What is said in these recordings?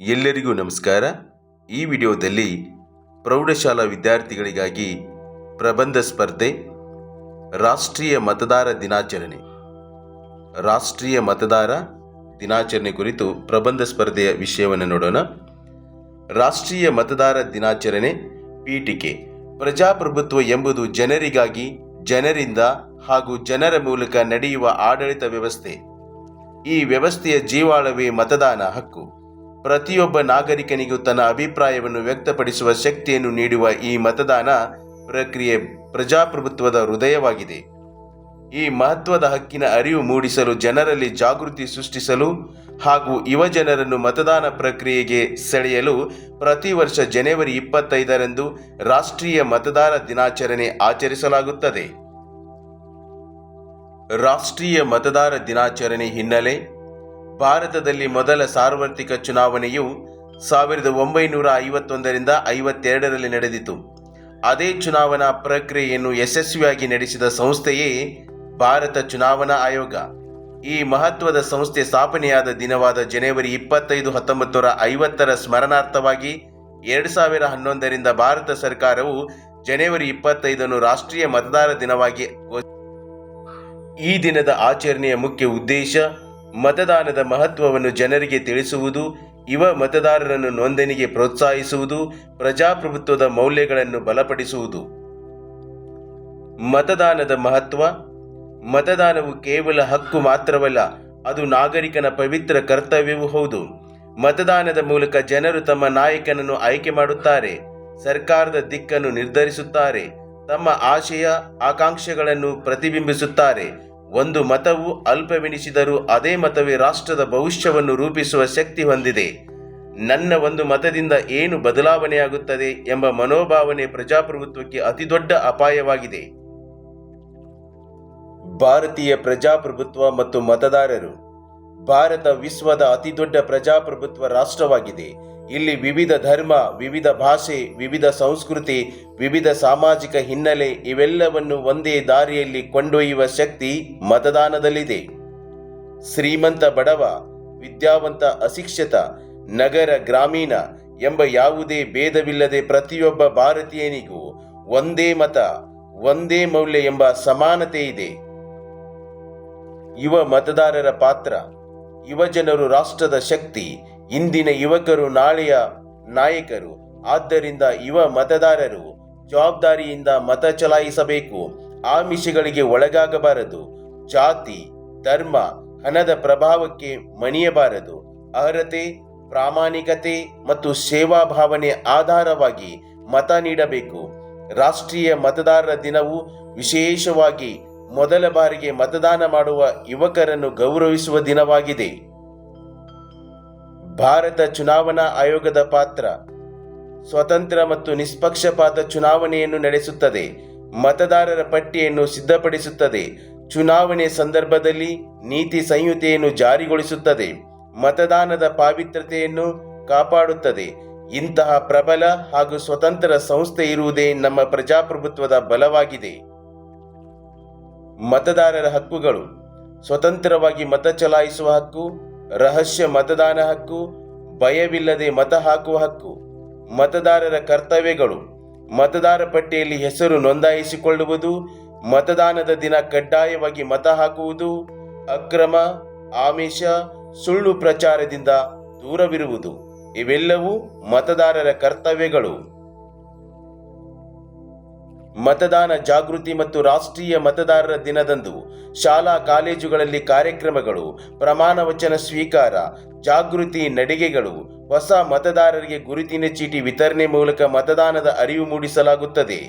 ಎಲ್ಲರಿಗೂ ನಮಸ್ಕಾರ. ಈ ವಿಡಿಯೋದಲ್ಲಿ ಪ್ರೌಢಶಾಲಾ ವಿದ್ಯಾರ್ಥಿಗಳಿಗಾಗಿ ಪ್ರಬಂಧ ಸ್ಪರ್ಧೆ, ರಾಷ್ಟ್ರೀಯ ಮತದಾರ ದಿನಾಚರಣೆ. ರಾಷ್ಟ್ರೀಯ ಮತದಾರ ದಿನಾಚರಣೆ ಕುರಿತು ಪ್ರಬಂಧ ಸ್ಪರ್ಧೆಯ ವಿಷಯವನ್ನು ನೋಡೋಣ. ರಾಷ್ಟ್ರೀಯ ಮತದಾರ ದಿನಾಚರಣೆ ಪೀಠಿಕೆ. ಪ್ರಜಾಪ್ರಭುತ್ವ ಎಂಬುದು ಜನರಿಗಾಗಿ ಜನರಿಂದ ಹಾಗೂ ಜನರ ಮೂಲಕ ನಡೆಯುವ ಆಡಳಿತ ವ್ಯವಸ್ಥೆ. ಈ ವ್ಯವಸ್ಥೆಯ ಜೀವಾಳವೇ ಮತದಾನ ಹಕ್ಕು. ಪ್ರತಿಯೊಬ್ಬ ನಾಗರಿಕನಿಗೂ ತನ್ನ ಅಭಿಪ್ರಾಯವನ್ನು ವ್ಯಕ್ತಪಡಿಸುವ ಶಕ್ತಿಯನ್ನು ನೀಡುವ ಈ ಮತದಾನ ಪ್ರಕ್ರಿಯೆ ಪ್ರಜಾಪ್ರಭುತ್ವದ ಹೃದಯವಾಗಿದೆ. ಈ ಮಹತ್ವದ ಹಕ್ಕಿನ ಅರಿವು ಮೂಡಿಸಲು ಜನರಲ್ಲಿ ಜಾಗೃತಿ ಸೃಷ್ಟಿಸಲು ಹಾಗೂ ಯುವ ಜನರನ್ನು ಮತದಾನ ಪ್ರಕ್ರಿಯೆಗೆ ಸೆಳೆಯಲು ಪ್ರತಿ ವರ್ಷ ಜನವರಿ ಇಪ್ಪತ್ತೈದರಂದು ರಾಷ್ಟ್ರೀಯ ಮತದಾರ ದಿನಾಚರಣೆ ಆಚರಿಸಲಾಗುತ್ತದೆ. ರಾಷ್ಟ್ರೀಯ ಮತದಾರ ದಿನಾಚರಣೆ ಹಿನ್ನೆಲೆ ಭಾರತದಲ್ಲಿ ಮೊದಲ ಸಾರ್ವತ್ರಿಕ ಚುನಾವಣೆಯು ಸಾವಿರದ ಒಂಬೈನೂರ ಐವತ್ತೊಂದರಿಂದ ಐವತ್ತೆರಡರಲ್ಲಿ ನಡೆದಿತು ಅದೇ ಚುನಾವಣಾ ಪ್ರಕ್ರಿಯೆಯನ್ನು ಯಶಸ್ವಿಯಾಗಿ ನಡೆಸಿದ ಸಂಸ್ಥೆಯೇ ಭಾರತ ಚುನಾವಣಾ ಆಯೋಗ. ಈ ಮಹತ್ವದ ಸಂಸ್ಥೆ ಸ್ಥಾಪನೆಯಾದ ದಿನವಾದ ಜನವರಿ ಇಪ್ಪತ್ತೈದು ಹತ್ತೊಂಬತ್ತು ಐವತ್ತರ ಸ್ಮರಣಾರ್ಥವಾಗಿ ಎರಡು ಸಾವಿರ ಹನ್ನೊಂದರಿಂದ ಭಾರತ ಸರ್ಕಾರವು ಜನವರಿ ಇಪ್ಪತ್ತೈದನ್ನು ರಾಷ್ಟ್ರೀಯ ಮತದಾರ ದಿನವಾಗಿ ಈ ದಿನದ ಆಚರಣೆಯ ಮುಖ್ಯ ಉದ್ದೇಶ ಮತದಾನದ ಮಹತ್ವವನ್ನು ಜನರಿಗೆ ತಿಳಿಸುವುದು ಯುವ ಮತದಾರರನ್ನು ನೋಂದಣಿಗೆ ಪ್ರೋತ್ಸಾಹಿಸುವುದು, ಪ್ರಜಾಪ್ರಭುತ್ವದ ಮೌಲ್ಯಗಳನ್ನು ಬಲಪಡಿಸುವುದು. ಮತದಾನದ ಮಹತ್ವ, ಮತದಾನವು ಕೇವಲ ಹಕ್ಕು ಮಾತ್ರವಲ್ಲ, ಅದು ನಾಗರಿಕನ ಪವಿತ್ರ ಕರ್ತವ್ಯವೂ ಹೌದು. ಮತದಾನದ ಮೂಲಕ ಜನರು ತಮ್ಮ ನಾಯಕನನ್ನು ಆಯ್ಕೆ ಮಾಡುತ್ತಾರೆ, ಸರ್ಕಾರದ ದಿಕ್ಕನ್ನು ನಿರ್ಧರಿಸುತ್ತಾರೆ, ತಮ್ಮ ಆಶಯ, ಆಕಾಂಕ್ಷೆಗಳನ್ನು ಪ್ರತಿಬಿಂಬಿಸುತ್ತಾರೆ ಒಂದು ಮತವು ಅಲ್ಪವೆನಿಸಿದರೂ ಅದೇ ಮತವೇ ರಾಷ್ಟ್ರದ ಭವಿಷ್ಯವನ್ನು ರೂಪಿಸುವ ಶಕ್ತಿ ಹೊಂದಿದೆ. ನನ್ನ ಒಂದು ಮತದಿಂದ ಏನು ಬದಲಾವಣೆಯಾಗುತ್ತದೆ ಎಂಬ ಮನೋಭಾವನೆ ಪ್ರಜಾಪ್ರಭುತ್ವಕ್ಕೆ ಅತಿದೊಡ್ಡ ಅಪಾಯವಾಗಿದೆ. ಭಾರತೀಯ ಪ್ರಜಾಪ್ರಭುತ್ವ ಮತ್ತು ಮತದಾರರು, ಭಾರತ ವಿಶ್ವದ ಅತಿದೊಡ್ಡ ಪ್ರಜಾಪ್ರಭುತ್ವ ರಾಷ್ಟ್ರವಾಗಿದೆ. ಇಲ್ಲಿ ವಿವಿಧ ಧರ್ಮ, ವಿವಿಧ ಭಾಷೆ, ವಿವಿಧ ಸಂಸ್ಕೃತಿ, ವಿವಿಧ ಸಾಮಾಜಿಕ ಹಿನ್ನೆಲೆ ಇವೆಲ್ಲವನ್ನು ಒಂದೇ ದಾರಿಯಲ್ಲಿ ಕೊಂಡೊಯ್ಯುವ ಶಕ್ತಿ ಮತದಾನದಲ್ಲಿದೆ. ಶ್ರೀಮಂತ ಬಡವ, ವಿದ್ಯಾವಂತ ಅಶಿಕ್ಷಿತ, ನಗರ ಗ್ರಾಮೀಣ ಎಂಬ ಯಾವುದೇ ಭೇದವಿಲ್ಲದೆ ಪ್ರತಿಯೊಬ್ಬ ಭಾರತೀಯನಿಗೂ ಒಂದೇ ಮತ, ಒಂದೇ ಮೌಲ್ಯ ಎಂಬ ಸಮಾನತೆ ಇದೆ. ಯುವ ಮತದಾರರ ಪಾತ್ರ ಯುವಜನರು ರಾಷ್ಟ್ರದ ಶಕ್ತಿ ಇಂದಿನ ಯುವಕರು ನಾಳೆಯ ನಾಯಕರು. ಆದ್ದರಿಂದ ಯುವ ಮತದಾರರು ಜವಾಬ್ದಾರಿಯಿಂದ ಮತ ಚಲಾಯಿಸಬೇಕು. ಆಮಿಷಗಳಿಗೆ ಒಳಗಾಗಬಾರದು. ಜಾತಿ, ಧರ್ಮ, ಹಣದ ಪ್ರಭಾವಕ್ಕೆ ಮಣಿಯಬಾರದು. ಅರ್ಹತೆ, ಪ್ರಾಮಾಣಿಕತೆ ಮತ್ತು ಸೇವಾ ಭಾವನೆ ಆಧಾರವಾಗಿ ಮತ ನೀಡಬೇಕು. ರಾಷ್ಟ್ರೀಯ ಮತದಾರರ ದಿನವು ವಿಶೇಷವಾಗಿ ಮೊದಲ ಬಾರಿಗೆ ಮತದಾನ ಮಾಡುವ ಯುವಕರನ್ನು ಗೌರವಿಸುವ ದಿನವಾಗಿದೆ. ಭಾರತ ಚುನಾವಣಾ ಆಯೋಗದ ಪಾತ್ರ ಸ್ವತಂತ್ರ ಮತ್ತು ನಿಷ್ಪಕ್ಷಪಾತ ಚುನಾವಣೆಯನ್ನು ನಡೆಸುತ್ತದೆ. ಮತದಾರರ ಪಟ್ಟಿಯನ್ನು ಸಿದ್ಧಪಡಿಸುತ್ತದೆ. ಚುನಾವಣೆ ಸಂದರ್ಭದಲ್ಲಿ ನೀತಿ ಸಂಹಿತೆಯನ್ನು ಜಾರಿಗೊಳಿಸುತ್ತದೆ. ಮತದಾನದ ಪಾವಿತ್ರತೆಯನ್ನು ಕಾಪಾಡುತ್ತದೆ. ಇಂತಹ ಪ್ರಬಲ ಹಾಗೂ ಸ್ವತಂತ್ರ ಸಂಸ್ಥೆ ಇರುವುದೇ ನಮ್ಮ ಪ್ರಜಾಪ್ರಭುತ್ವದ ಬಲವಾಗಿದೆ. ಮತದಾರರ ಹಕ್ಕುಗಳು. ಸ್ವತಂತ್ರವಾಗಿ ಮತ ಚಲಾಯಿಸುವ ಹಕ್ಕು ರಹಸ್ಯ ಮತದಾನ ಹಕ್ಕು, ಭಯವಿಲ್ಲದೆ ಮತ ಹಾಕುವ ಹಕ್ಕು, ಮತದಾರರ ಕರ್ತವ್ಯಗಳು, ಮತದಾರ ಪಟ್ಟಿಯಲ್ಲಿ ಹೆಸರು ನೋಂದಾಯಿಸಿಕೊಳ್ಳುವುದು, ಮತದಾನದ ದಿನ ಕಡ್ಡಾಯವಾಗಿ ಮತ ಹಾಕುವುದು, ಅಕ್ರಮ, ಆಮಿಷ, ಸುಳ್ಳು ಪ್ರಚಾರದಿಂದ ದೂರವಿರುವುದು. ಇವೆಲ್ಲವೂ ಮತದಾರರ ಕರ್ತವ್ಯಗಳು. ಮತದಾನ ಜಾಗೃತಿ ಮತ್ತು ರಾಷ್ಟ್ರೀಯ ಮತದಾರರ ದಿನದಂದು ಶಾಲಾ ಕಾಲೇಜುಗಳಲ್ಲಿ ಕಾರ್ಯಕ್ರಮಗಳು, ಪ್ರಮಾಣ ವಚನ ಸ್ವೀಕಾರ, ಜಾಗೃತಿ ನಡಿಗೆಗಳು, ಹೊಸ ಮತದಾರರಿಗೆ ಗುರುತಿನ ಚೀಟಿ ವಿತರಣೆ ಮೂಲಕ ಮತದಾನದ ಅರಿವು ಮೂಡಿಸಲಾಗುತ್ತದೆ.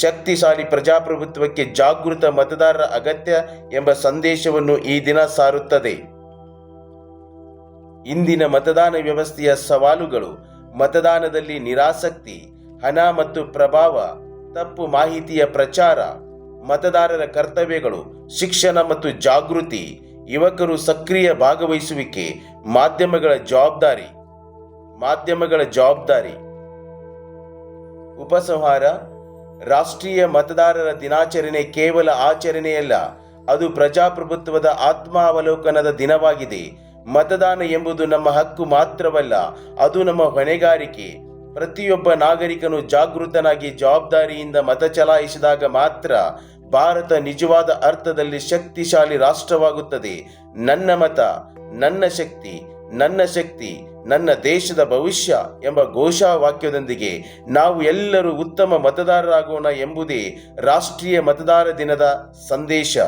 ಶಕ್ತಿಶಾಲಿ ಪ್ರಜಾಪ್ರಭುತ್ವಕ್ಕೆ ಜಾಗೃತ ಮತದಾರರ ಅಗತ್ಯ ಎಂಬ ಸಂದೇಶವನ್ನು ಈ ದಿನ ಸಾರುತ್ತದೆ. ಇಂದಿನ ಮತದಾನ ವ್ಯವಸ್ಥೆಯ ಸವಾಲುಗಳು ಮತದಾನದಲ್ಲಿ ನಿರಾಸಕ್ತಿ, ಹಣ ಮತ್ತು ಪ್ರಭಾವ ತಪ್ಪು ಮಾಹಿತಿಯ ಪ್ರಚಾರ, ಮತದಾರರ ಕರ್ತವ್ಯಗಳು, ಶಿಕ್ಷಣ ಮತ್ತು ಜಾಗೃತಿ, ಯುವಕರು ಸಕ್ರಿಯ ಭಾಗವಹಿಸುವಿಕೆ, ಮಾಧ್ಯಮಗಳ ಜವಾಬ್ದಾರಿ ಮಾಧ್ಯಮಗಳ ಜವಾಬ್ದಾರಿ. ಉಪಸಂಹಾರ, ರಾಷ್ಟ್ರೀಯ ಮತದಾರರ ದಿನಾಚರಣೆ ಕೇವಲ ಆಚರಣೆಯಲ್ಲ, ಅದು ಪ್ರಜಾಪ್ರಭುತ್ವದ ಆತ್ಮಾವಲೋಕನದ ದಿನವಾಗಿದೆ. ಮತದಾನ ಎಂಬುದು ನಮ್ಮ ಹಕ್ಕು ಮಾತ್ರವಲ್ಲ, ಅದು ನಮ್ಮ ಹೊಣೆಗಾರಿಕೆ. ಪ್ರತಿಯೊಬ್ಬ ನಾಗರಿಕನು ಜಾಗೃತನಾಗಿ ಜವಾಬ್ದಾರಿಯಿಂದ ಮತ ಚಲಾಯಿಸಿದಾಗ ಮಾತ್ರ ಭಾರತ ನಿಜವಾದ ಅರ್ಥದಲ್ಲಿ ಶಕ್ತಿಶಾಲಿ ರಾಷ್ಟ್ರವಾಗುತ್ತದೆ. ನನ್ನ ಮತ, ನನ್ನ ಶಕ್ತಿ ನನ್ನ ಶಕ್ತಿ, ನನ್ನ ದೇಶದ ಭವಿಷ್ಯ ಎಂಬ ಘೋಷವಾಕ್ಯದೊಂದಿಗೆ ನಾವು ಎಲ್ಲರೂ ಉತ್ತಮ ಮತದಾರರಾಗೋಣ ಎಂಬುದೇ ರಾಷ್ಟ್ರೀಯ ಮತದಾರ ದಿನದ ಸಂದೇಶ.